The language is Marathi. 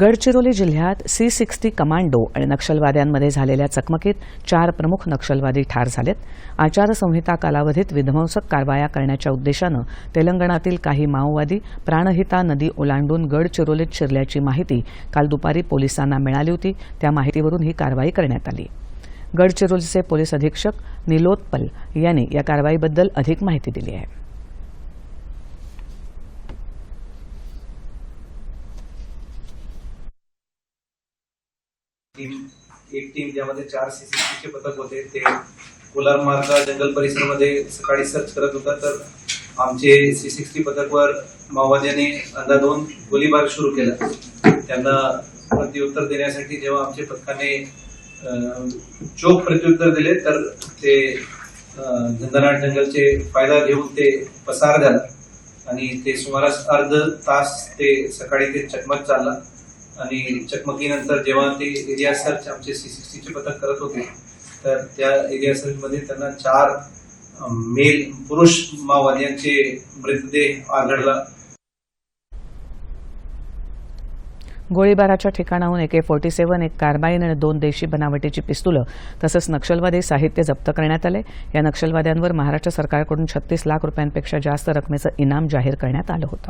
गडचिरोली जिल्ह्यात सी सिक्स्टी कमांडो आणि नक्षलवाद्यांमध्ये झालेल्या चकमकीत चार प्रमुख नक्षलवादी ठार झालेत. आचारसंहिता कालावधीत विध्वंसक कारवाया करण्याच्या उद्देशानं तेलंगणातील काही माओवादी प्राणहिता नदी ओलांडून गडचिरोलीत शिरल्याची माहिती काल दुपारी पोलिसांना मिळाली होती. त्या माहितीवरून ही कारवाई करण्यात आली. गडचिरोलीचे पोलीस अधीक्षक निलोत्पल यांनी या कारवाईबद्दल अधिक माहिती दिली आहे. टीम एक टीम ज्यामध्ये चार सीसीटीव्हीचे पथक होते ते कोलार मार्गा जंगल परिसरामध्ये सकाळी सर्च करत होता. तर आमचे सी सिक्स्टी पथकवर माओवाद्यांनी अंदाधून गोळीबार सुरू केला. त्यांना प्रत्युत्तर देण्यासाठी जेव्हा आमच्या पथकाने अं, चोख प्रत्युत्तर दिले तर ते अं, झंझनाट जंगलचे फायदा घेऊन ते पसार झाला. आणि ते सुमारास अर्ध तास ते सकाळी ते चकमक चालला. आणि चकमकीनंतर जेव्हा ते एरिया सर्च आमचे सी सिक्स्टीचे पथक करत होते तर त्या एरिया सर्च मध्ये त्यांना चार मेल पुरुष माओवाद्यांचे मृतदेह आढळला. गोळीबाराच्या ठिकाणाहून एके फोर्टी सेव्हन एक कारबाईन आणि दोन देशी बनावटीची पिस्तुलं तसंच नक्षलवादी साहित्य जप्त करण्यात आले. या नक्षलवाद्यांवर महाराष्ट्र सरकारकडून छत्तीस लाख रुपयांपेक्षा जास्त रकमेचं इनाम जाहीर करण्यात आलं होतं.